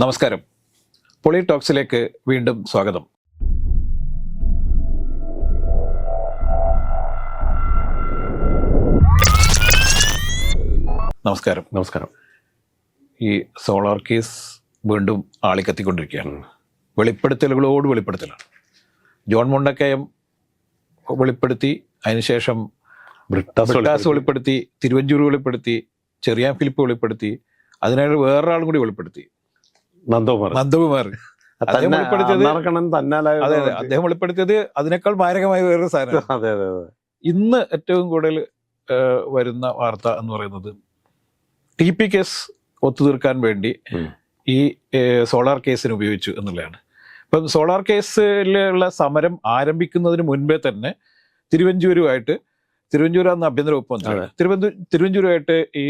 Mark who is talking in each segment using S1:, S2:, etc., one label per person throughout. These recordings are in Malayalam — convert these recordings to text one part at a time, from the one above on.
S1: നമസ്കാരം. പൊളി ടോക്സിലേക്ക് വീണ്ടും സ്വാഗതം. നമസ്കാരം.
S2: നമസ്കാരം.
S1: ഈ സോളാർ കേസ് വീണ്ടും ആളിക്കത്തിക്കൊണ്ടിരിക്കുകയാണ്. വെളിപ്പെടുത്തലുകളോട് വെളിപ്പെടുത്തലാണ്. ജോൺ മുണ്ടക്കയം വെളിപ്പെടുത്തി അതിനുശേഷം
S2: ബ്രിട്ടാസ്
S1: വെളിപ്പെടുത്തി. തിരുവഞ്ചൂർ വെളിപ്പെടുത്തി ചെറിയാൻ ഫിലിപ്പ് വെളിപ്പെടുത്തി അതിനായിട്ട് വേറൊരാളും കൂടി വെളിപ്പെടുത്തി.
S2: നന്ദകുമാർ
S1: നന്ദകുമാർ അദ്ദേഹം വെളിപ്പെടുത്തിയത് അദ്ദേഹം വെളിപ്പെടുത്തിയത് അതിനേക്കാൾ മാരകമായ വേറൊരു സാധനം
S2: അതെ അതെ അതെ.
S1: ഇന്ന് ഏറ്റവും കൂടുതൽ വരുന്ന വാർത്ത എന്ന് പറയുന്നത് ടി പി കേസ് ഒത്തുതീർക്കാൻ വേണ്ടി ഈ സോളാർ കേസിന് ഉപയോഗിച്ചു എന്നുള്ളതാണ്. ഇപ്പം സോളാർ കേസിലുള്ള സമരം ആരംഭിക്കുന്നതിന് മുൻപേ തന്നെ തിരുവഞ്ചൂരുമായിട്ട് തിരുവഞ്ചൂർ എന്ന ആഭ്യന്തര വകുപ്പ് മന്ത്രി തിരുവഞ്ചൂരുമായിട്ട് ഈ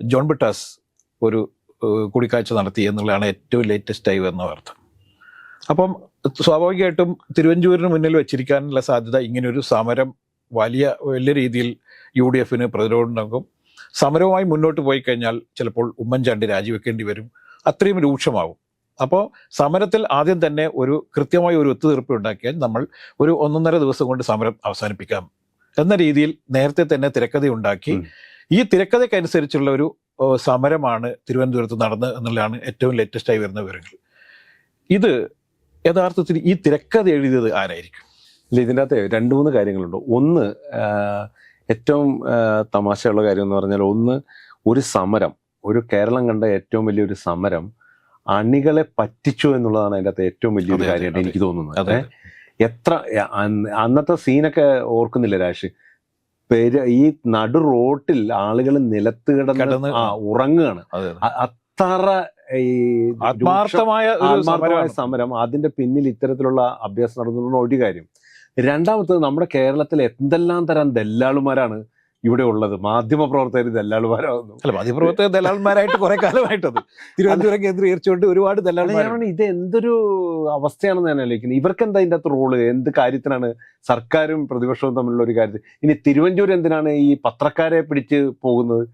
S1: ജോൺ ബിട്ടാസ് ഒരു കൂടിക്കാഴ്ച നടത്തി എന്നുള്ളതാണ് ഏറ്റവും ലേറ്റസ്റ്റ് ആയി വന്ന വാർത്ത. അപ്പം സ്വാഭാവികമായിട്ടും തിരുവഞ്ചൂരിന് മുന്നിൽ വെച്ചിരിക്കാനുള്ള സാധ്യത ഇങ്ങനൊരു സമരം വലിയ വലിയ രീതിയിൽ യു ഡി എഫിന് പ്രതിരോധമുണ്ടാകും സമരവുമായി മുന്നോട്ട് പോയി കഴിഞ്ഞാൽ ചിലപ്പോൾ ഉമ്മൻചാണ്ടി രാജിവെക്കേണ്ടി വരും. അത്രയും രൂക്ഷമാവും. അപ്പോൾ സമരത്തിൽ ആദ്യം തന്നെ ഒരു കൃത്യമായ ഒരു ഒത്തുതീർപ്പ് ഉണ്ടാക്കിയാൽ നമ്മൾ ഒരു ഒന്നൊന്നര ദിവസം കൊണ്ട് സമരം അവസാനിപ്പിക്കാം. എന്ന രീതിയിൽ നേരത്തെ തന്നെ തിരക്കഥ ഉണ്ടാക്കി
S2: ഉം.
S1: ഈ തിരക്കഥയ്ക്കനുസരിച്ചുള്ള ഒരു സമരമാണ് തിരുവനന്തപുരത്ത് നടന്നത് എന്നുള്ളതാണ് ഏറ്റവും ലേറ്റസ്റ്റ് ആയി വരുന്ന വിവരങ്ങൾ. ഇത് യഥാർത്ഥത്തിൽ ഈ തിരക്കഥ എഴുതിയത് ആരായിരിക്കും?
S2: ഇല്ല ഇതിന്റെ അകത്ത് രണ്ട് മൂന്ന് കാര്യങ്ങളുണ്ട്. ഒന്ന് ഏറ്റവും തമാശയുള്ള കാര്യം എന്ന് പറഞ്ഞാൽ ഒന്ന് ഒരു സമരം ഒരു കേരളം കണ്ട ഏറ്റവും വലിയൊരു സമരം അണികളെ പറ്റിച്ചു എന്നുള്ളതാണ് അതിന്റെ അകത്ത് ഏറ്റവും വലിയൊരു കാര്യമായിട്ട് എനിക്ക് തോന്നുന്നത്.
S1: അതെ
S2: എത്ര അന്നത്തെ സീനൊക്കെ ഓർക്കുന്നില്ല രാശി പെര ഈ നടു റോട്ടിൽ ആളുകൾ നിലത്ത് കിടന്ന് ഉറങ്ങുകയാണ്
S1: അതെ
S2: അത്ര ഈ
S1: ആത്മാർത്ഥമായ
S2: ആത്മാർത്ഥമായ സമരം അതിന്റെ പിന്നിൽ ഇത്തരത്തിലുള്ള അഭ്യാസം നടന്നുള്ള ഒരു കാര്യം. രണ്ടാമത്തത് നമ്മുടെ കേരളത്തിൽ എന്തെല്ലാം തരം ദല്ലാളുമാരാണ് ഇവിടെ ഉള്ളത്. മാധ്യമ പ്രവർത്തകർ ദല്ലാളുമാരാകുന്നു
S1: അല്ല മാധ്യമപ്രവർത്തകർ ദല്ലാളന്മാരായിട്ട് കുറെ കാലമായിട്ടത്. തിരുവനന്തപുരം കേന്ദ്രീകരിച്ചുകൊണ്ട് ഒരുപാട്
S2: അല്ല, ഇത് എന്തൊരു അവസ്ഥയാണെന്ന് ഞാൻ ആലോചിക്കുന്നത് ഇവർക്ക് എന്താ ഇതിന്റെ അകത്ത് റോൾ എന്ത് കാര്യത്തിനാണ് സർക്കാരും പ്രതിപക്ഷവും തമ്മിലുള്ള ഒരു കാര്യത്തിൽ? ഇനി തിരുവഞ്ചൂർ എന്തിനാണ് ഈ പത്രക്കാരെ പിടിച്ച് പോകുന്നത്?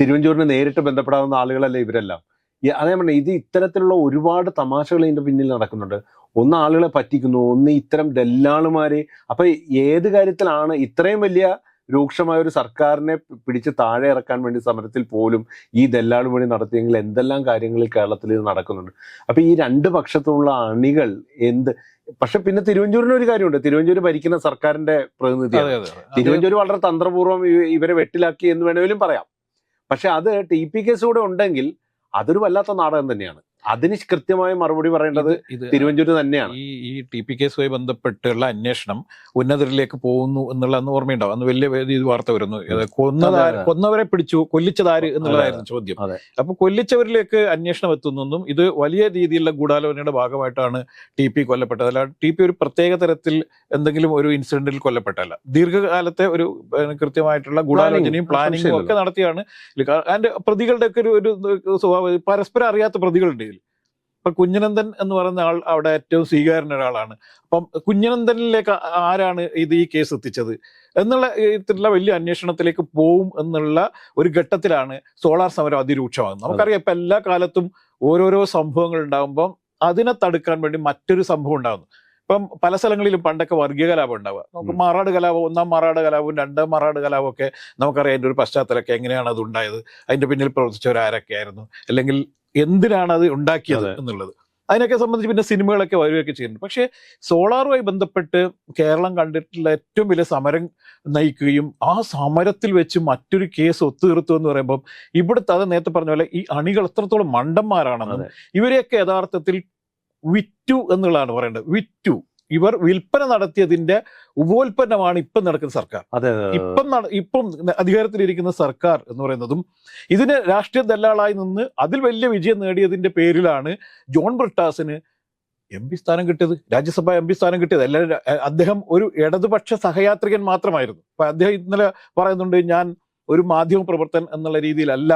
S2: തിരുവഞ്ചൂരിന് നേരിട്ട് ബന്ധപ്പെടാവുന്ന ആളുകളല്ലേ ഇവരെല്ലാം? അതേ പറഞ്ഞ ഇത് ഇത്തരത്തിലുള്ള ഒരുപാട് തമാശകൾ ഇതിന്റെ പിന്നിൽ നടക്കുന്നുണ്ട്. ഒന്ന് ആളുകളെ പറ്റിക്കുന്നു ഒന്ന് ഇത്തരം ദല്ലാളുമാരെ. അപ്പൊ ഏത് കാര്യത്തിലാണ് ഇത്രയും വലിയ രൂക്ഷമായ ഒരു സർക്കാരിനെ പിടിച്ച് താഴെ ഇറക്കാൻ വേണ്ടി സമരത്തിൽ പോലും ഈ ദല്ലാളു വഴി നടത്തിയെങ്കിൽ എന്തെല്ലാം കാര്യങ്ങളിൽ കേരളത്തിൽ ഇത് നടക്കുന്നുണ്ട്? അപ്പൊ ഈ രണ്ട് പക്ഷത്തുള്ള അണികൾ എന്ത്? പക്ഷെ പിന്നെ തിരുവഞ്ചൂരിന് ഒരു കാര്യമുണ്ട്. തിരുവഞ്ചൂർ ഭരിക്കുന്ന സർക്കാരിന്റെ പ്രതിനിധിയാണ്.
S1: അത്
S2: തിരുവഞ്ചൂര് വളരെ തന്ത്രപൂർവം ഇവരെ വെട്ടിലാക്കി എന്ന് വേണമെങ്കിലും പറയാം. പക്ഷെ അത് ടി പി കേസ് കൂടെ ഉണ്ടെങ്കിൽ അതൊരു വല്ലാത്ത നാടകം തന്നെയാണ്. അതിന് കൃത്യമായ മറുപടി പറയേണ്ടത് തിരുവഞ്ചൂര് തന്നെയാണ്.
S1: ഈ ഈ ടി പി കേസുമായി ബന്ധപ്പെട്ടുള്ള അന്വേഷണം ഉന്നതരിലേക്ക് പോകുന്നു എന്നുള്ള അന്ന് ഓർമ്മയുണ്ടാവും. അന്ന് വലിയ വാർത്ത വരുന്നു. ഇത് കൊന്നതാ
S2: അതെ, അതെ.
S1: കൊന്നവരെ പിടിച്ചു കൊല്ലിച്ചതാര് എന്നുള്ളതായിരുന്നു ചോദ്യം. അപ്പൊ കൊല്ലിച്ചവരിലേക്ക് അന്വേഷണം എത്തുന്നെന്നും ഇത് വലിയ രീതിയിലുള്ള ഗൂഢാലോചനയുടെ ഭാഗമായിട്ടാണ് ടി പി കൊല്ലപ്പെട്ടത്. അല്ല ടി പി ഒരു പ്രത്യേക തരത്തിൽ എന്തെങ്കിലും ഒരു ഇൻസിഡന്റിൽ കൊല്ലപ്പെട്ടല്ല ദീർഘകാലത്തെ ഒരു കൃത്യമായിട്ടുള്ള ഗൂഢാലോചനയും പ്ലാനിങ്ങും ഒക്കെ. നടത്തിയാണ്. അതിന്റെ പ്രതികളുടെ ഒക്കെ ഒരു ഒരു സ്വഭാവം പരസ്പരം അറിയാത്ത പ്രതികളുണ്ട് ഇപ്പൊ കുഞ്ഞനന്ദൻ എന്ന് പറയുന്ന ആൾ അവിടെ ഏറ്റവും സ്വീകാരൻ ഒരാളാണ്. അപ്പം കുഞ്ഞനന്ദനിലേക്ക് ആരാണ് ഇത് ഈ കേസ് എത്തിച്ചത്? എന്നുള്ള ഇത്തരത്തിലുള്ള വലിയ അന്വേഷണത്തിലേക്ക് പോവും എന്നുള്ള ഒരു ഘട്ടത്തിലാണ് സോളാർ സമരം അതിരൂക്ഷമാകുന്നത്. നമുക്കറിയാം ഇപ്പൊ എല്ലാ കാലത്തും ഓരോരോ സംഭവങ്ങൾ ഉണ്ടാകുമ്പം അതിനെ തടുക്കാൻ വേണ്ടി മറ്റൊരു സംഭവം ഉണ്ടാകുന്നു ഇപ്പം പല സ്ഥലങ്ങളിലും പണ്ടൊക്കെ വർഗീയ കലാപം ഉണ്ടാവുക. നമുക്ക് മറാട് കലാപം ഒന്നാം മാറാട് കലാപവും രണ്ടാം മാറാട് കലാപമൊക്കെ ഒക്കെ നമുക്കറിയാം അതിന്റെ ഒരു പശ്ചാത്തലമൊക്കെ എങ്ങനെയാണ് അത് ഉണ്ടായത്? അതിന്റെ പിന്നിൽ പ്രവർത്തിച്ചവർ ആരൊക്കെയായിരുന്നു അല്ലെങ്കിൽ എന്തിനാണ് അത് ഉണ്ടാക്കിയത് എന്നുള്ളത്. അതിനൊക്കെ സംബന്ധിച്ച് പിന്നെ സിനിമകളൊക്കെ വരികയൊക്കെ ചെയ്യുന്നുണ്ട്. പക്ഷേ സോളാറുമായി ബന്ധപ്പെട്ട് കേരളം കണ്ടിട്ടുള്ള ഏറ്റവും വലിയ സമരം നയിക്കുകയും ആ സമരത്തിൽ വെച്ച് മറ്റൊരു കേസ് ഒത്തുതീർത്തു എന്ന് പറയുമ്പോൾ ഇവിടുത്തെ അത് നേരത്തെ പറഞ്ഞ പോലെ ഈ അണികൾ എത്രത്തോളം മണ്ടന്മാരാണെന്ന് ഇവരെയൊക്കെ യഥാർത്ഥത്തിൽ വിറ്റു എന്നുള്ളതാണ് പറയേണ്ടത്. വിറ്റു. ഇവർ വിൽപ്പന നടത്തിയതിന്റെ ഉപോൽപ്പന്നമാണ് ഇപ്പം നടക്കുന്ന സർക്കാർ. ഇപ്പം ഇപ്പം അധികാരത്തിലിരിക്കുന്ന സർക്കാർ എന്ന് പറയുന്നതും ഇതിന് രാഷ്ട്രീയ ദല്ലാളായി നിന്ന് അതിൽ വലിയ വിജയം നേടിയതിന്റെ പേരിലാണ് ജോൺ ബ്രിട്ടാസിന് എം പി സ്ഥാനം കിട്ടിയത്. രാജ്യസഭ എം പി സ്ഥാനം കിട്ടിയത്. എല്ലാവരും അദ്ദേഹം ഒരു ഇടതുപക്ഷ സഹയാത്രികൻ മാത്രമായിരുന്നു. അപ്പൊ അദ്ദേഹം ഇന്നലെ പറയുന്നുണ്ട് ഞാൻ ഒരു മാധ്യമ പ്രവർത്തൻ എന്നുള്ള രീതിയിലല്ല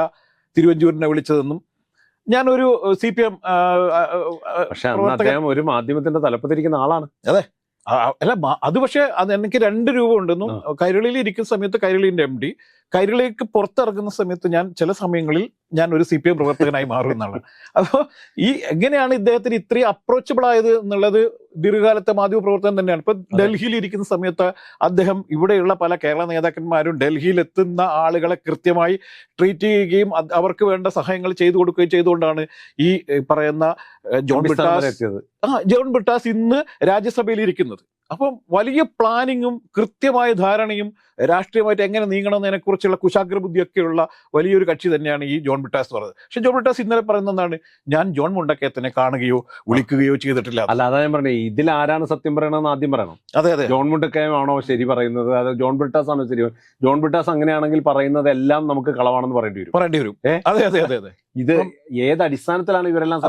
S1: തിരുവഞ്ചൂരിനെ വിളിച്ചതെന്നും ഞാനൊരു സി പി എം
S2: പക്ഷെ അന്ന് അദ്ദേഹം ഒരു മാധ്യമത്തിന്റെ തലപ്പത്തിരിക്കുന്ന ആളാണ്.
S1: അതെ. അല്ല അത് പക്ഷേ അത് എനിക്ക് രണ്ട് രൂപ ഉണ്ടെന്നും കൈരളിയിൽ ഇരിക്കുന്ന സമയത്ത് കൈരളിന്റെ എം ഡി കൈരളിക്ക് പുറത്തിറങ്ങുന്ന സമയത്ത് ഞാൻ ചില സമയങ്ങളിൽ ഞാൻ ഒരു സി പി എം പ്രവർത്തകനായി മാറും എന്നാണ്. അപ്പോൾ ഈ എങ്ങനെയാണ് ഇദ്ദേഹത്തിന് ഇത്രയും അപ്രോച്ചബിൾ ആയത് എന്നുള്ളത് ദീർഘകാലത്തെ മാധ്യമ പ്രവർത്തനം തന്നെയാണ്. ഇപ്പൊ ഡൽഹിയിൽ ഇരിക്കുന്ന സമയത്ത് അദ്ദേഹം ഇവിടെയുള്ള പല കേരള നേതാക്കന്മാരും ഡൽഹിയിൽ എത്തുന്ന ആളുകളെ കൃത്യമായി ട്രീറ്റ് ചെയ്യുകയും അവർക്ക് വേണ്ട സഹായങ്ങൾ ചെയ്തു കൊടുക്കുകയും ചെയ്തുകൊണ്ടാണ് ഈ പറയുന്ന ജോൺ ബിട്ടാസ് ആ ജോൺ ബിട്ടാസ് ഇന്ന് രാജ്യസഭയിൽ ഇരിക്കുന്നത് അപ്പം വലിയ പ്ലാനിങ്ങും കൃത്യമായ ധാരണയും രാഷ്ട്രീയമായിട്ട് എങ്ങനെ നീങ്ങണം എന്നതിനെ കുറിച്ചുള്ള കുശാഗ്ര ബുദ്ധിയൊക്കെയുള്ള വലിയൊരു കക്ഷി തന്നെയാണ് ഈ ജോൺ ബിട്ടാസ് എന്ന് പറയുന്നത്. പക്ഷെ ജോൺ ബിട്ടാസ് ഇന്നലെ പറയുന്നത് എന്താണ്? ഞാൻ ജോൺ മുണ്ടക്കയത്തിനെ കാണുകയോ വിളിക്കുകയോ ചെയ്തിട്ടില്ല.
S2: അല്ല അതാ ഞാൻ പറഞ്ഞത് ഇതിൽ ആരാണ് സത്യം പറയണമെന്ന് ആദ്യം പറയണം.
S1: അതെ അതെ.
S2: ജോൺ മുണ്ടക്കയമാണോ ശരി പറയുന്നത്? അത് ജോൺ ബിട്ടാസ് ആണോ ശരി ജോൺ ബിട്ടാസ് അങ്ങനെയാണെങ്കിൽ പറയുന്നത് എല്ലാം നമുക്ക് കളവാണെന്ന് പറയേണ്ടി വരും.
S1: പറയേണ്ടി വരും. അതെ അതെ അതെ അതെ.
S2: ഇത് ഏത് അടിസ്ഥാനത്തിലാണ് ഇവരെല്ലാം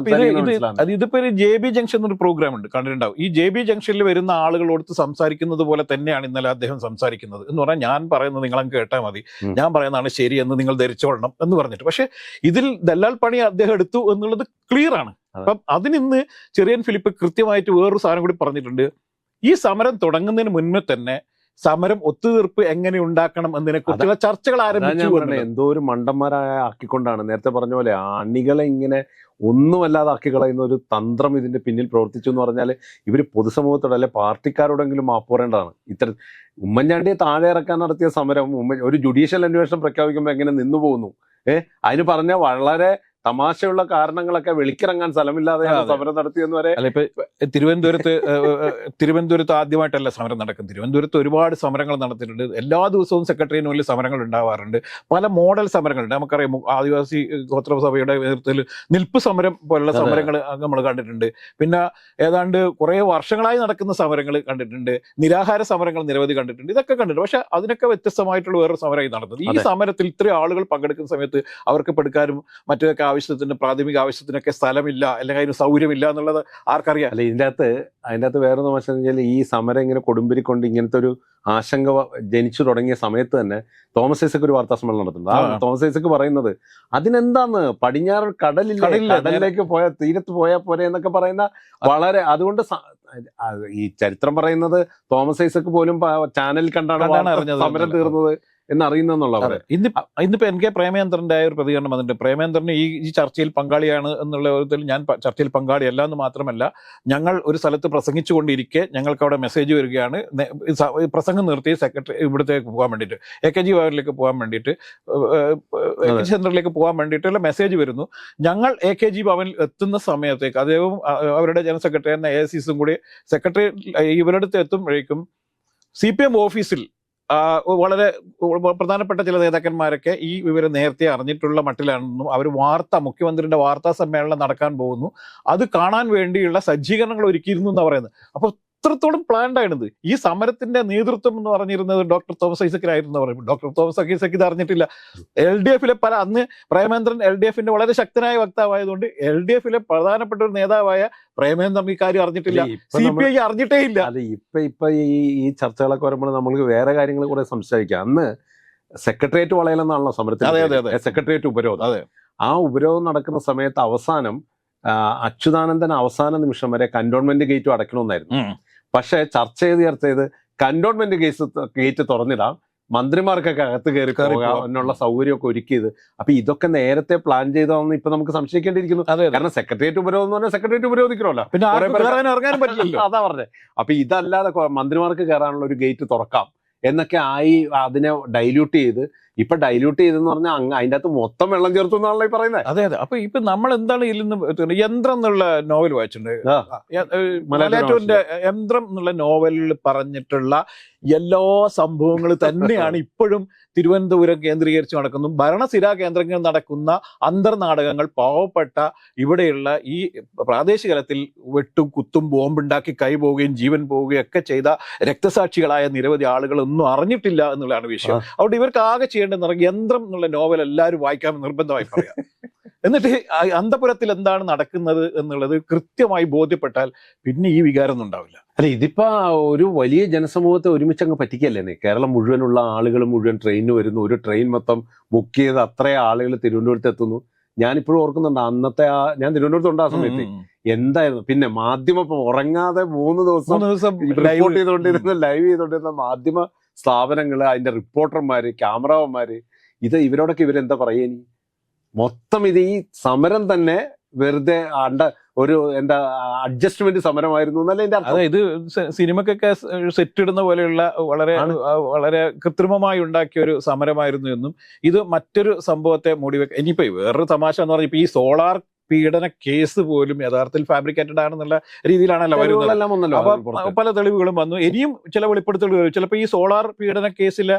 S1: അത് ഇതിപ്പോ ജെ ബി ജംഗ്ഷൻ എന്നൊരു പ്രോഗ്രാം ഉണ്ട് കണ്ടിട്ടുണ്ടാവും. ഈ ജെ ബി ജംഗ്ഷനിൽ വരുന്ന ആളുകളോട് സംസാരിക്കുന്നത് പോലെ തന്നെയാണ് ഇന്നലെ അദ്ദേഹം സംസാരിക്കുന്നത്. എന്ന് പറഞ്ഞാൽ ഞാൻ പറയുന്നത് നിങ്ങൾ അങ്ങ് കേട്ടാൽ മതി ഞാൻ പറയുന്നതാണ് ശരി എന്ന് നിങ്ങൾ ധരിച്ചോളണം എന്ന് പറഞ്ഞിട്ട്. പക്ഷെ ഇതിൽ ദല്ലാൽ പണി അദ്ദേഹം എടുത്തു എന്നുള്ളത് ക്ലിയർ ആണ്. അപ്പം അതിനിന്ന് ചെറിയൻ ഫിലിപ്പ് കൃത്യമായിട്ട് വേറൊരു സാധനം കൂടി പറഞ്ഞിട്ടുണ്ട്. ഈ സമരം തുടങ്ങുന്നതിന് മുന്നേ തന്നെ സമരം ഒത്തുതീർപ്പ് എങ്ങനെ ഉണ്ടാക്കണം എന്നതിനെ കുറിച്ചുള്ള ചർച്ചകൾ ആരംഭിച്ചു
S2: എന്തോ ഒരു മണ്ടന്മാരായ ആക്കിക്കൊണ്ടാണ്. നേരത്തെ പറഞ്ഞ പോലെ അണികളെ ഇങ്ങനെ ഒന്നുമല്ലാതെ ആക്കി കളയുന്ന ഒരു തന്ത്രം ഇതിന്റെ പിന്നിൽ പ്രവർത്തിച്ചു എന്ന് പറഞ്ഞാൽ ഇവർ പൊതുസമൂഹത്തോട് അല്ലെ പാർട്ടിക്കാരോടെങ്കിലും മാപ്പോറേണ്ടതാണ്. ഇത്ര ഇത്തര ഉമ്മൻചാണ്ടിയെ താഴെ ഇറക്കാൻ നടത്തിയ സമരം ഉമ്മൻ ഒരു ജുഡീഷ്യൽ അന്വേഷണം പ്രഖ്യാപിക്കുമ്പോൾ എങ്ങനെ നിന്നു പോകുന്നു? ഏഹ് അതിന് പറഞ്ഞ വളരെ തമാശയുള്ള കാരണങ്ങളൊക്കെ വെളിക്കിറങ്ങാൻ സ്ഥലമില്ലാതെയാണ്
S1: അതെ.
S2: സമരം നടത്തിയെന്ന് വരെ
S1: അല്ല ഇപ്പൊ തിരുവനന്തപുരത്ത് തിരുവനന്തപുരത്ത് ആദ്യമായിട്ടല്ല സമരം നടക്കും തിരുവനന്തപുരത്ത് ഒരുപാട് സമരങ്ങൾ നടത്തിയിട്ടുണ്ട്. എല്ലാ ദിവസവും സെക്രട്ടറിന് മുന്നിൽ സമരങ്ങൾ ഉണ്ടാവാറുണ്ട്. പല മോഡൽ സമരങ്ങളുണ്ട്. നമുക്കറിയാം ആദിവാസി ഗോത്രസഭയുടെ നേതൃത്വത്തിൽ നിൽപ്പ് സമരം പോലുള്ള. സമരങ്ങൾ നമ്മൾ കണ്ടിട്ടുണ്ട്. പിന്നെ ഏതാണ്ട് കുറെ വർഷങ്ങളായി നടക്കുന്ന സമരങ്ങൾ കണ്ടിട്ടുണ്ട്. നിരാഹാര സമരങ്ങൾ നിരവധി കണ്ടിട്ടുണ്ട്. ഇതൊക്കെ കണ്ടിട്ടുണ്ട്. പക്ഷെ അതിനൊക്കെ വ്യത്യസ്തമായിട്ടുള്ള വേറൊരു സമരമായി നടന്നത്. ഈ സമരത്തിൽ ഇത്രയും ആളുകൾ പങ്കെടുക്കുന്ന സമയത്ത് അവർക്ക് പെടുക്കാനും മറ്റൊക്കെ ആവശ്യത്തിന് പ്രാഥമിക ആവശ്യത്തിനൊക്കെ സ്ഥലമില്ല അല്ലെങ്കിൽ അതിന് സൗകര്യമില്ല എന്നുള്ളത് ആർക്കറിയാം
S2: അല്ല ഇതിന്റെ അകത്ത് അതിന്റെ അകത്ത് വേറെ വശം എന്ന് വെച്ചാൽ ഈ സമരം ഇങ്ങനെ കൊടുമ്പിരിക്കൊണ്ട് ഇങ്ങനത്തെ ഒരു ആശങ്ക ജനിച്ചു തുടങ്ങിയ സമയത്ത് തന്നെ തോമസ് ഐസക്ക് ഒരു വാർത്താ സമ്മേളനം നടത്തുന്നുണ്ട് ആ. തോമസ് ഐസക്ക് പറയുന്നത് അതിനെന്താന്ന് പടിഞ്ഞാറ് കടലില്ല
S1: കടലില്ല.
S2: കടലിലേക്ക് പോയ തീരത്ത് പോയാൽ പോരെ എന്നൊക്കെ പറയുന്ന വളരെ അതുകൊണ്ട് ഈ ചരിത്രം പറയുന്നത് തോമസ് ഐസക്ക് പോലും ചാനൽ കണ്ടാണ് സമരം. തീർന്നത് എന്നറിയുന്നുള്ള
S1: അതെ. ഇന്ന് ഇന്നിപ്പോ എൻ കെ പ്രേമേന്ദ്രന്റെ ഒരു പ്രതികരണം വന്നിട്ടുണ്ട്. പ്രേമേന്ദ്രന് ഈ ഈ ചർച്ചയിൽ പങ്കാളിയാണ് എന്നുള്ള വിധത്തിൽ ഞാൻ ചർച്ചയിൽ പങ്കാളിയല്ല എന്ന് മാത്രമല്ല ഞങ്ങൾ ഒരു സ്ഥലത്ത് പ്രസംഗിച്ചുകൊണ്ടിരിക്കെ ഞങ്ങൾക്ക് അവിടെ മെസ്സേജ് വരികയാണ്. പ്രസംഗം നിർത്തി സെക്രട്ടറി ഇവിടത്തേക്ക് പോകാൻ വേണ്ടിയിട്ട്. എ കെ ജി ഭവനിലേക്ക് പോകാൻ വേണ്ടിയിട്ട് എ കെ ജി സെന്ററിലേക്ക് പോകാൻ വേണ്ടിയിട്ടുള്ള മെസ്സേജ് വരുന്നു. ഞങ്ങൾ എ കെ ജി ഭവനിൽ എത്തുന്ന സമയത്തേക്ക് അദ്ദേഹവും അവരുടെ ജനറൽ സെക്രട്ടറി എന്ന എ സിസും കൂടി സെക്രട്ടറി ഇവരുടെ അടുത്ത് എത്തുമ്പോഴേക്കും സി പി എം ഓഫീസിൽ വളരെ പ്രധാനപ്പെട്ട ചില നേതാക്കന്മാരൊക്കെ ഈ വിവരം നേരത്തെ അറിഞ്ഞിട്ടുള്ള മട്ടിലാണെന്നും അവർ വാർത്ത മുഖ്യമന്ത്രിയുടെ വാർത്താ സമ്മേളനം നടക്കാൻ പോകുന്നു. അത് കാണാൻ വേണ്ടിയുള്ള സജ്ജീകരണങ്ങൾ ഒരുക്കിയിരുന്നു എന്നാണ് പറയുന്നത്. അപ്പൊ ഇത്രത്തോളം പ്ലാൻഡ് ആയിരുന്നത് ഈ സമരത്തിന്റെ നേതൃത്വം എന്ന് പറഞ്ഞിരുന്നത് ഡോക്ടർ തോമസ് ഐസക്കിനായിരുന്നു പറയുമ്പോൾ. ഡോക്ടർ തോമസ് ഐസക്ക് ഇത് അറിഞ്ഞിട്ടില്ല. എൽ ഡി എഫിലെ പല അന്ന് പ്രേമേന്ദ്രൻ എൽ ഡി എഫിന്റെ വളരെ ശക്തനായ വക്താവായതുകൊണ്ട് എൽ ഡി എഫിലെ പ്രധാനപ്പെട്ട ഒരു നേതാവായ പ്രേമേന്ദ്രൻ ഈ കാര്യം അറിഞ്ഞിട്ടില്ല. സി പി ഐ അറിഞ്ഞിട്ടേ ഇല്ല.
S2: അതെ ഇപ്പൊ ഇപ്പൊ ഈ ഈ ചർച്ചകളൊക്കെ വരുമ്പോൾ നമ്മൾക്ക് വേറെ കാര്യങ്ങൾ കൂടെ സംസാരിക്കാം. അന്ന് സെക്രട്ടേറിയറ്റ് വളയലെന്നാണല്ലോ സമരത്തിൽ
S1: അതെ, അതെ, അതെ.
S2: സെക്രട്ടേറിയറ്റ് ഉപരോധം.
S1: അതെ.
S2: ആ ഉപരോധം നടക്കുന്ന സമയത്ത് അവസാനം അച്യുതാനന്ദൻ അവസാന നിമിഷം വരെ കന്റോൺമെന്റ് ഗേറ്റും അടയ്ക്കണമെന്നായിരുന്നു. പക്ഷേ ചർച്ച ചെയ്ത് ചർച്ച ചെയ്ത് കന്റോൺമെന്റ് കേസ് ഗേറ്റ് തുറന്നിടാം. മന്ത്രിമാർക്കൊക്കെ അകത്ത് കയറി പോകാനുള്ള സൗകര്യമൊക്കെ ഒരുക്കിയത്. അപ്പൊ ഇതൊക്കെ നേരത്തെ പ്ലാൻ ചെയ്തതെന്ന് ഇപ്പൊ നമുക്ക് സംശയിക്കേണ്ടിയിരിക്കുന്നു. കാരണം സെക്രട്ടേറിയറ്റ് ഉപരോധം എന്ന് പറഞ്ഞാൽ സെക്രട്ടേറിയറ്റ് ഉപരോധിക്കണമല്ലോ.
S1: ഇറങ്ങാനും പറ്റില്ലല്ലോ.
S2: അതാ പറഞ്ഞത് അപ്പൊ ഇതല്ലാതെ മന്ത്രിമാർക്ക് കയറാനുള്ള ഒരു ഗേറ്റ് തുറക്കാം. എന്നൊക്കെ ആയി അതിനെ ഡൈല്യൂട്ട് ചെയ്ത് ഇപ്പൊ ഡൈല്യൂട്ട് ചെയ്തെന്ന് പറഞ്ഞാൽ അങ്ങ് അതിന്റെ അകത്ത് മൊത്തം വെള്ളം ചേർത്തു എന്നാണല്ലോ ഈ പറയുന്നത്.
S1: അതെ അതെ. അപ്പൊ ഇപ്പൊ നമ്മൾ എന്താണ് ഇതിൽ നിന്ന് യന്ത്രം എന്നുള്ള നോവൽ വായിച്ചിട്ടുണ്ട്. മലയാറ്റൂരിന്റെ യന്ത്രം എന്നുള്ള നോവലിൽ പറഞ്ഞിട്ടുള്ള എല്ലാ സംഭവങ്ങളും തന്നെയാണ് ഇപ്പോഴും തിരുവനന്തപുരം കേന്ദ്രീകരിച്ച് നടക്കുന്നു. ഭരണസിരാ കേന്ദ്രങ്ങളിൽ നടക്കുന്ന അന്തർനാടകങ്ങൾ പാവപ്പെട്ട ഇവിടെയുള്ള ഈ പ്രാദേശിക തലത്തിൽ വെട്ടും കുത്തും ബോംബുണ്ടാക്കി കൈ പോവുകയും ജീവൻ പോവുകയും ഒക്കെ ചെയ്ത രക്തസാക്ഷികളായ നിരവധി ആളുകൾ ഒന്നും അറിഞ്ഞിട്ടില്ല എന്നുള്ളതാണ് വിഷയം. അതുകൊണ്ട് ഇവർക്ക് ആകെ ചെയ്യേണ്ടതെന്ന് പറഞ്ഞാൽ യന്ത്രം എന്നുള്ള നോവൽ എല്ലാവരും വായിക്കാൻ നിർബന്ധമായി പറയാം. എന്നിട്ട് അന്തപുരത്തിൽ എന്താണ് നടക്കുന്നത് എന്നുള്ളത് കൃത്യമായി ബോധ്യപ്പെട്ടാൽ പിന്നെ ഈ വികാരം ഉണ്ടാവില്ല.
S2: അല്ല ഇതിപ്പോ ഒരു വലിയ ജനസമൂഹത്തെ ഒരുമിച്ച് അങ്ങ് പറ്റിക്കല്ലേ കേരളം മുഴുവനുള്ള ആളുകൾ മുഴുവൻ ട്രെയിനിന് വരുന്നു. ഒരു ട്രെയിൻ മൊത്തം ബുക്ക് ചെയ്ത് അത്രയും ആളുകൾ തിരുവനന്തപുരത്ത് എത്തുന്നു. ഞാനിപ്പോഴും ഓർക്കുന്നുണ്ട് അന്നത്തെ ആ ഞാൻ തിരുവനന്തപുരത്തുണ്ട് ആ സമയത്ത്. എന്തായിരുന്നു? പിന്നെ മാധ്യമം ഉറങ്ങാതെ മൂന്ന് ദിവസം റിപ്പോർട്ട് ചെയ്തുകൊണ്ടിരുന്ന ലൈവ് ചെയ്തുകൊണ്ടിരുന്ന മാധ്യമ സ്ഥാപനങ്ങൾ അതിന്റെ റിപ്പോർട്ടർമാര് ക്യാമറമാര് ഇത് ഇവരോടൊക്കെ ഇവരെന്താ പറയുക മൊത്തം ഇത് ഈ സമരം തന്നെ വെറുതെ അണ്ട ഒരു എന്താ അഡ്ജസ്റ്റ്മെന്റ് സമരമായിരുന്നു എന്നല്ലേ എന്റെ അർത്ഥം?
S1: അതെ ഇത് സിനിമക്കൊക്കെ സെറ്റ് ഇടുന്ന പോലെയുള്ള വളരെ വളരെ കൃത്രിമമായി ഉണ്ടാക്കിയ ഒരു സമരമായിരുന്നു എന്നും ഇത് മറ്റൊരു സംഭവത്തെ മൂടിവെക്ക ഇനിയിപ്പോ വേറൊരു തമാശ എന്ന് പറഞ്ഞാൽ ഇപ്പൊ ഈ സോളാർ പീഡന കേസ് പോലും യഥാർത്ഥത്തിൽ ഫാബ്രിക്കേറ്റഡ് ആണെന്നുള്ള രീതിയിലാണല്ലോ വരുന്നത്. പല തെളിവുകളും വന്നു. ഇനിയും ചില വെളിപ്പെടുത്തലുകൾ ചിലപ്പോൾ ഈ സോളാർ പീഡന കേസിൽ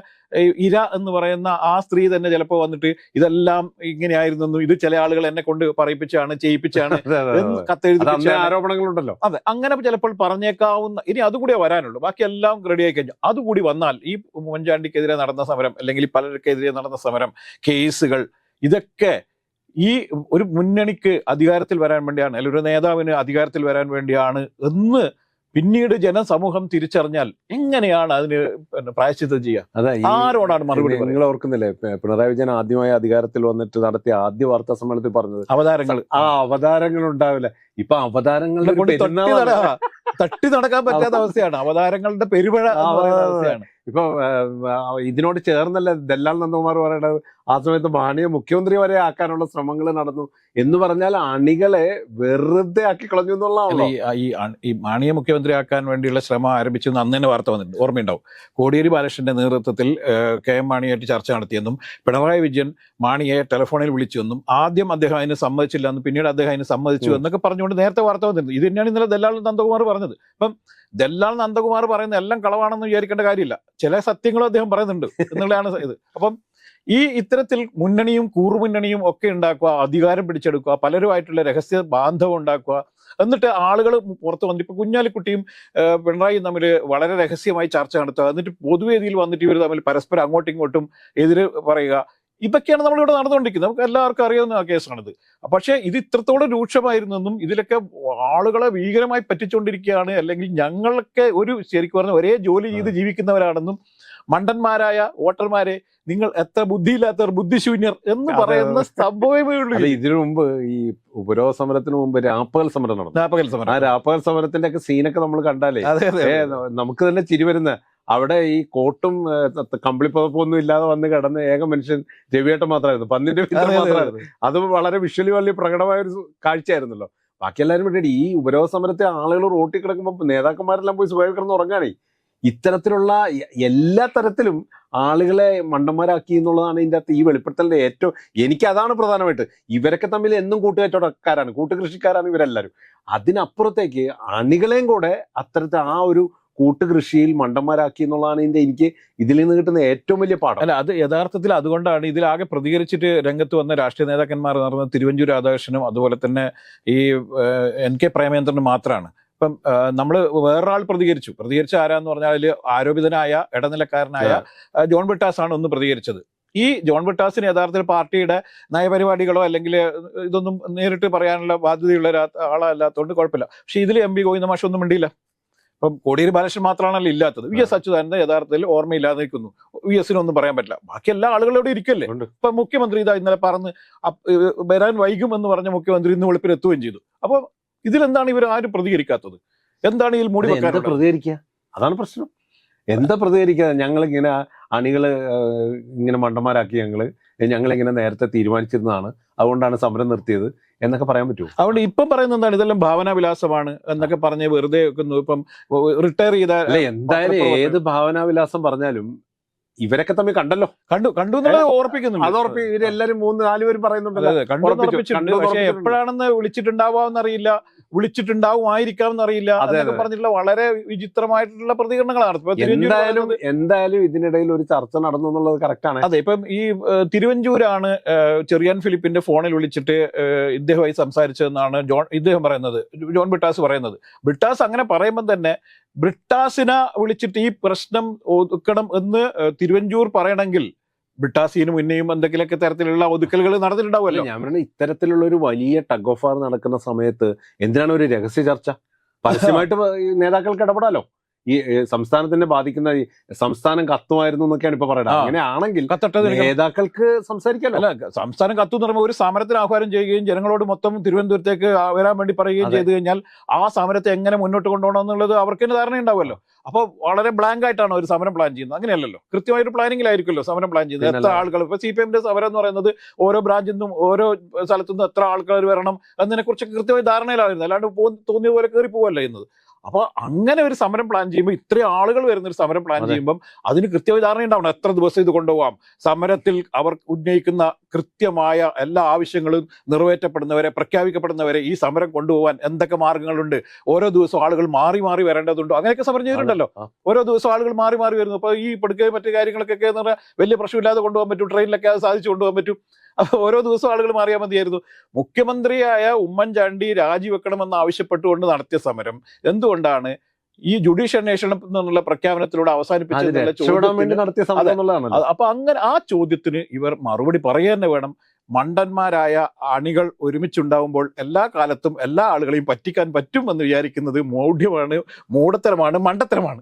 S1: ഇര എന്ന് പറയുന്ന ആ സ്ത്രീ തന്നെ ചിലപ്പോൾ വന്നിട്ട് ഇതെല്ലാം ഇങ്ങനെയായിരുന്നു ഇത് ചില ആളുകൾ എന്നെ കൊണ്ട് പറയിപ്പിച്ചാണ് ചെയ്യിപ്പിച്ചാണ്. കത്തെഴുതി
S2: ആരോപണങ്ങളുണ്ടല്ലോ.
S1: അതെ അങ്ങനെ ചിലപ്പോൾ പറഞ്ഞേക്കാവുന്ന ഇനി അതുകൂടിയേ വരാനുള്ളൂ. ബാക്കി എല്ലാം റെഡി ആയി കഴിഞ്ഞു. അതുകൂടി വന്നാൽ ഈ ഉമ്മൻചാണ്ടിക്കെതിരെ നടന്ന സമരം അല്ലെങ്കിൽ പലർക്കെതിരെ നടന്ന സമരം കേസുകൾ ഇതൊക്കെ ഈ ഒരു മുന്നണിക്ക് അധികാരത്തിൽ വരാൻ വേണ്ടിയാണ് അല്ലെങ്കിൽ ഒരു നേതാവിന് അധികാരത്തിൽ വരാൻ വേണ്ടിയാണ് എന്ന് പിന്നീട് ജനസമൂഹം തിരിച്ചറിഞ്ഞാൽ എങ്ങനെയാണ് അതിന് പ്രായശ്ചിത്തം ചെയ്യുക? ആരോടാണ് മറുപടി
S2: നിങ്ങൾ ഓർക്കുന്നില്ലേ പിണറായി വിജയൻ ആദ്യമായി അധികാരത്തിൽ വന്നിട്ട് നടത്തിയ ആദ്യ വാർത്താ സമ്മേളനത്തിൽ പറഞ്ഞത്.
S1: അവതാരങ്ങൾ.
S2: ആ അവതാരങ്ങൾ ഉണ്ടാവില്ല. ഇപ്പൊ അവതാരങ്ങളുടെ
S1: തട്ടി നടക്കാൻ പറ്റാത്ത അവസ്ഥയാണ്. അവതാരങ്ങളുടെ പെരുമഴ എന്ന് അവസ്ഥയാണ്.
S2: ഇപ്പൊ ആ, ആ, ഇതിനോട് ചേർന്നല്ല ദല്ലാൽ നന്ദകുമാർ പറയുന്നത് ആ സമയത്ത് മാണിയെ മുഖ്യമന്ത്രി വരെ ആക്കാനുള്ള ശ്രമങ്ങൾ നടന്നു. എന്ന് പറഞ്ഞാൽ അണികളെ വെറുതെ ആക്കി കളഞ്ഞു എന്നുള്ള
S1: ഈ ഈ മാണിയെ മുഖ്യമന്ത്രി ആക്കാൻ വേണ്ടിയുള്ള ശ്രമം ആരംഭിച്ചെന്ന് അന്ന് തന്നെ വാർത്ത വന്നിട്ടുണ്ട്. ഓർമ്മയുണ്ടാവും. കോടിയേരി ബാലകൃഷ്ണന്റെ നേതൃത്വത്തിൽ കെ എം മാണിയായിട്ട് ചർച്ച നടത്തിയെന്നും പിണറായി വിജയൻ മാണിയെ ടെലിഫോണിൽ വിളിച്ചുവെന്നും ആദ്യം അദ്ദേഹം അതിന് സമ്മതിച്ചില്ല എന്നും പിന്നീട് അദ്ദേഹം അതിന് സമ്മതിച്ചു എന്നൊക്കെ പറഞ്ഞുകൊണ്ട് നേരത്തെ വാർത്ത വന്നിരുന്നു ഇത് തന്നെയാണ് ഇന്നലെ ദല്ലാൽ നന്ദകുമാർ പറഞ്ഞത്. അപ്പം ദല്ലാൽ നന്ദകുമാർ പറയുന്ന എല്ലാം കളവാണെന്ന് വിചാരിക്കേണ്ട കാര്യമില്ല. ചില സത്യങ്ങളും അദ്ദേഹം പറയുന്നുണ്ട് എന്നുള്ളതാണ് ഇത്. അപ്പം ഈ ഇത്തരത്തിൽ മുന്നണിയും കൂറുമുന്നണിയും ഒക്കെ ഉണ്ടാക്കുക അധികാരം പിടിച്ചെടുക്കുക പലരുമായിട്ടുള്ള രഹസ്യ ബാന്ധവം ഉണ്ടാക്കുക എന്നിട്ട് ആളുകൾ പുറത്ത് വന്നിട്ട് ഇപ്പൊ കുഞ്ഞാലിക്കുട്ടിയും പിണറായിയും തമ്മിൽ വളരെ രഹസ്യമായി ചർച്ച നടത്തുക എന്നിട്ട് പൊതുവേദിയിൽ വന്നിട്ട് ഇവർ തമ്മിൽ പരസ്പരം അങ്ങോട്ടും ഇങ്ങോട്ടും എതിര് പറയുക ഇതൊക്കെയാണ് നമ്മളിവിടെ നടന്നുകൊണ്ടിരിക്കുന്നത്. നമുക്ക് എല്ലാവർക്കും അറിയാവുന്ന ആ കേസാണിത്. പക്ഷേ ഇത് ഇത്രത്തോളം രൂക്ഷമായിരുന്നെന്നും ഇതിലൊക്കെ ആളുകളെ ഭീകരമായി പറ്റിച്ചുകൊണ്ടിരിക്കുകയാണ് അല്ലെങ്കിൽ ഞങ്ങളൊക്കെ ഒരു ശരിക്കും പറഞ്ഞ ഒരേ ജോലി ചെയ്ത് ജീവിക്കുന്നവരാണെന്നും മണ്ടന്മാരായ വോട്ടർമാരെ നിങ്ങൾ എത്ര ബുദ്ധിയില്ലാത്തവർ ബുദ്ധിശൂന്യർ എന്ന് പറയുന്ന സംഭവമേ ഉള്ളൂ.
S2: ഇതിനു മുമ്പ് ഈ ഉപരോധ സമരത്തിന് മുമ്പ് രാപ്പകൽ സമരം നടന്നു. രാപ്പകൽ
S1: സമരം.
S2: ആ രാപ്പകൽ സമരത്തിന്റെ ഒക്കെ സീനൊക്കെ നമ്മൾ കണ്ടാലേ. നമുക്ക് തന്നെ ചിരി വരുന്ന അവിടെ ഈ കോട്ടും കമ്പിളിപ്പതപ്പൊന്നും ഇല്ലാതെ വന്ന് കിടന്ന ഏക മനുഷ്യൻ രവിയേട്ടൻ മാത്രമായിരുന്നു. പന്നിന്റെ മാത്രമായിരുന്നു. അത് വളരെ വിഷ്വലി വലിയ പ്രകടമായ ഒരു കാഴ്ചയായിരുന്നല്ലോ. ബാക്കി എല്ലാവരും വേണ്ടി ഈ ഉപരോധ സമരത്തെ ആളുകൾ റോട്ടിൽ കിടക്കുമ്പോൾ നേതാക്കന്മാരെല്ലാം പോയി സുഖമായി കിടന്ന് ഉറങ്ങാണേ. ഇത്തരത്തിലുള്ള എല്ലാ തരത്തിലും ആളുകളെ മണ്ടന്മാരാക്കി എന്നുള്ളതാണ് ഇതിന്റെ അകത്ത് ഈ വെളിപ്പെടുത്തലിന്റെ ഏറ്റവും എനിക്ക് അതാണ് പ്രധാനമായിട്ട്. ഇവരൊക്കെ തമ്മിൽ എന്നും കൂട്ടുകയറ്റക്കാരാണ് കൂട്ടുകൃഷിക്കാരാണ് ഇവരെല്ലാവരും. അതിനപ്പുറത്തേക്ക് അണികളെയും കൂടെ അത്തരത്തിൽ ആ ഒരു കൂട്ടുകൃഷിയിൽ മണ്ടന്മാരാക്കി എന്നുള്ളതാണ് ഇതിന്റെ എനിക്ക് ഇതിൽ നിന്ന് കിട്ടുന്ന ഏറ്റവും വലിയ പാഠം.
S1: അല്ല അത് യഥാർത്ഥത്തിൽ അതുകൊണ്ടാണ് ഇതിലാകെ പ്രതികരിച്ചിട്ട് രംഗത്ത് വന്ന രാഷ്ട്രീയ നേതാക്കന്മാർ എന്ന് പറയുന്നത് തിരുവഞ്ചൂർ രാധാകൃഷ്ണനും അതുപോലെ തന്നെ ഈ എൻ കെ പ്രേമേന്ദ്രനും മാത്രമാണ് ഇപ്പം നമ്മൾ വേറൊരാൾ പ്രതികരിച്ചു. പ്രതികരിച്ച ആരാന്ന് പറഞ്ഞാൽ ആരോപിതനായ ഇടനിലക്കാരനായ ജോൺ ബിട്ടാസ് ആണ് ഒന്ന് പ്രതികരിച്ചത്. ഈ ജോൺ ബിട്ടാസിന് യഥാർത്ഥത്തിൽ പാർട്ടിയുടെ നയപരിപാടികളോ അല്ലെങ്കിൽ ഇതൊന്നും നേരിട്ട് പറയാനുള്ള ബാധ്യതയുള്ള ആളല്ലാത്തതുകൊണ്ട് കുഴപ്പമില്ല. പക്ഷെ ഇതിൽ എം പി ഗോവിന്ദ മാഷ് മിണ്ടിയില്ല. ഇപ്പം കോടിയേരി ബാലകൃഷ്ണൻ മാത്രമാണല്ലോ ഇല്ലാത്തത്. വി എസ് അച്യുതാനന്ദ യഥാർത്ഥത്തിൽ ഓർമ്മയില്ലാതെ നിൽക്കുന്നു വി എസിനൊന്നും പറയാൻ പറ്റില്ല. ബാക്കി എല്ലാ ആളുകളോടും ഇരിക്കല്ലേ?
S2: ഉണ്ട്.
S1: ഇപ്പൊ മുഖ്യമന്ത്രി ഇതാ ഇന്നലെ പറഞ്ഞ് വരാൻ വൈകുമെന്ന് പറഞ്ഞ മുഖ്യമന്ത്രി ഇന്ന് വെളുപ്പിൽ എത്തുകയും ചെയ്തു. അപ്പൊ ഇതിലെന്താണ് ഇവർ ആരും പ്രതികരിക്കാത്തത്? എന്താണ് ഇതിൽ മൂടി
S2: പ്രതികരിക്കുക അതാണ് പ്രശ്നം. എന്താ പ്രതികരിക്കുക ഞങ്ങൾ ഇങ്ങനെ അണികൾ ഇങ്ങനെ മണ്ടന്മാരാക്കി ഞങ്ങൾ ഞങ്ങൾ ഇങ്ങനെ നേരത്തെ തീരുമാനിച്ചിരുന്നതാണ്. അതുകൊണ്ടാണ് സമരം നിർത്തിയത്. എന്നൊക്കെ പറയാൻ പറ്റുമോ?
S1: അതുകൊണ്ട് ഇപ്പം പറയുന്നത് എന്താണ്? ഇതെല്ലാം ഭാവനാവിലാസമാണ് എന്നൊക്കെ പറഞ്ഞ് വെറുതെ വെക്കുന്നു. ഇപ്പം റിട്ടയർ ചെയ്ത
S2: എന്തായാലും. ഏത് ഭാവനാവിലാസം പറഞ്ഞാലും ഇവരൊക്കെ തമ്മിൽ കണ്ടല്ലോ.
S1: കണ്ടു കണ്ടു എന്നുള്ളത് ഓർപ്പിക്കുന്നു
S2: അത് ഓർപ്പിക്കും ഇവരെല്ലാരും മൂന്ന് നാലുപേരും പറയുന്നുണ്ടല്ലോ.
S1: കണ്ടു എപ്പോഴാണെന്ന് വിളിച്ചിട്ടുണ്ടാവാന്ന് അറിയില്ല വിളിച്ചിട്ടുണ്ടാവും ആയിരിക്കാം എന്നറിയില്ല
S2: അതൊക്കെ
S1: പറഞ്ഞിട്ടുള്ള വളരെ വിചിത്രമായിട്ടുള്ള പ്രതികരണങ്ങളാണ്.
S2: എന്തായാലും എന്തായാലും ഇതിനിടയിൽ ഒരു ചർച്ച നടന്നു എന്നുള്ളത് കറക്റ്റ് ആണ്.
S1: അതെ ഇപ്പം ഈ തിരുവഞ്ചൂരാണ് ചെറിയാൻ ഫിലിപ്പിന്റെ ഫോണിൽ വിളിച്ചിട്ട് ഇദ്ദേഹമായി സംസാരിച്ചതെന്നാണ് ജോൺ ഇദ്ദേഹം പറയുന്നത് ജോൺ ബിട്ടാസ് പറയുന്നത്. ബിട്ടാസ് അങ്ങനെ പറയുമ്പോൾ തന്നെ ബ്രിട്ടാസിനെ വിളിച്ചിട്ട് ഈ പ്രശ്നം ഒതുക്കണം എന്ന് തിരുവഞ്ചൂർ പറയണമെങ്കിൽ ബ്രിട്ടാസിന് ഉന്നയും എന്തെങ്കിലുമൊക്കെ തരത്തിലുള്ള ഒതുക്കലുകൾ നടന്നിട്ടുണ്ടാവുമല്ലോ?
S2: ഞാൻ പറയുന്നത് ഇത്തരത്തിലുള്ള ഒരു വലിയ ടഗ് ഓഫ് ആർ നടക്കുന്ന സമയത്ത് എന്തിനാണ് ഒരു രഹസ്യ ചർച്ച? പരസ്യമായിട്ട് നേതാക്കൾക്ക് ഇടപെടാലോ? ഈ സംസ്ഥാനത്തിന്റെ സംസ്ഥാനത്തിനെ ബാധിക്കുന്ന ഈ സംസ്ഥാനം കത്തുമായിരുന്നു എന്നൊക്കെയാണ് ഇപ്പൊ പറയുന്നത്. അങ്ങനെയാണെങ്കിൽ നേതാക്കൾക്ക് സംസാരിക്കാൻ
S1: അല്ല സംസ്ഥാനം കത്തു എന്ന് പറയുമ്പോൾ ഒരു സമരത്തിന് ആഹ്വാനം ചെയ്യുകയും ജനങ്ങളോട് മൊത്തം തിരുവനന്തപുരത്തേക്ക് വരാൻ വേണ്ടി പറയുകയും ചെയ്തു കഴിഞ്ഞാൽ ആ സമരത്തെ എങ്ങനെ മുന്നോട്ട് കൊണ്ടുപോകണം എന്നുള്ളത് അവർക്ക് തന്നെ ധാരണ ഉണ്ടാവുമല്ലോ അപ്പോൾ വളരെ ബ്ലാങ്ക് ആയിട്ടാണ് ഒരു സമരം പ്ലാൻ ചെയ്യുന്നത്. അങ്ങനെയല്ലല്ലോ. കൃത്യമായൊരു പ്ലാനിങ്ങിലായിരിക്കുമല്ലോ സമരം പ്ലാൻ ചെയ്യുന്നത്. എത്ര ആളുകൾ ഇപ്പൊ സി പി എമ്മിന്റെ സമരം എന്ന് പറയുന്നത് ഓരോ ബ്രാഞ്ചിൽ നിന്നും ഓരോ സ്ഥലത്തു നിന്നും എത്ര ആൾക്കാർ വരണം എന്നതിനെ കുറിച്ച് കൃത്യമായി ധാരണയിലായിരുന്നു. അല്ലാണ്ട് തോന്നിയ പോലെ കയറി പോവല്ല ചെയ്യുന്നത് അപ്പൊ അങ്ങനെ ഒരു സമരം പ്ലാൻ ചെയ്യുമ്പോൾ ഇത്രയും ആളുകൾ വരുന്ന ഒരു സമരം പ്ലാൻ. ചെയ്യുമ്പോൾ അതിന് കൃത്യമായി ധാരണ ഉണ്ടാവണം. എത്ര ദിവസം ഇത് കൊണ്ടുപോകാം സമരത്തിൽ അവർ ഉന്നയിക്കുന്ന കൃത്യമായ എല്ലാ ആവശ്യങ്ങളും നിറവേറ്റപ്പെടുന്നവരെ പ്രഖ്യാപിക്കപ്പെടുന്നവരെ ഈ സമരം കൊണ്ടുപോകാൻ എന്തൊക്കെ മാർഗങ്ങളുണ്ട്? ഓരോ ദിവസവും ആളുകൾ മാറി മാറി വരേണ്ടതുണ്ടോ? അങ്ങനെയൊക്കെ സമരം ചെയ്തിട്ടുണ്ടല്ലോ. ഓരോ ദിവസം ആളുകൾ മാറി മാറി വരുന്നു. അപ്പൊ ഈ പെടുക്കുകയും മറ്റു കാര്യങ്ങളൊക്കെ എന്ന് പറഞ്ഞാൽ വലിയ പ്രശ്നമില്ലാതെ കൊണ്ടുപോകാൻ പറ്റും. ട്രെയിനിലൊക്കെ അത് സാധിച്ചു കൊണ്ടുപോകാൻ പറ്റും. അപ്പൊ ഓരോ ദിവസവും ആളുകൾ മാറിയാൽ മതിയായിരുന്നു. മുഖ്യമന്ത്രിയായ ഉമ്മൻചാണ്ടി രാജിവെക്കണമെന്ന് ആവശ്യപ്പെട്ടുകൊണ്ട് നടത്തിയ സമരം എന്തുകൊണ്ടാണ്? ഈ ജുഡീഷ്യൽ അന്വേഷണം എന്നുള്ള പ്രഖ്യാപനത്തിലൂടെ അവസാനിപ്പിച്ചതാണ് അപ്പൊ അങ്ങനെ ആ ചോദ്യത്തിന് ഇവർ മറുപടി പറയുക തന്നെ വേണം. മണ്ടന്മാരായ അണികൾ ഒരുമിച്ചുണ്ടാവുമ്പോൾ എല്ലാ കാലത്തും എല്ലാ ആളുകളെയും പറ്റിക്കാൻ പറ്റും എന്ന് വിചാരിക്കുന്നത് മൗഢ്യമാണ് മൂഢത്തരമാണ് മണ്ടത്തരമാണ്.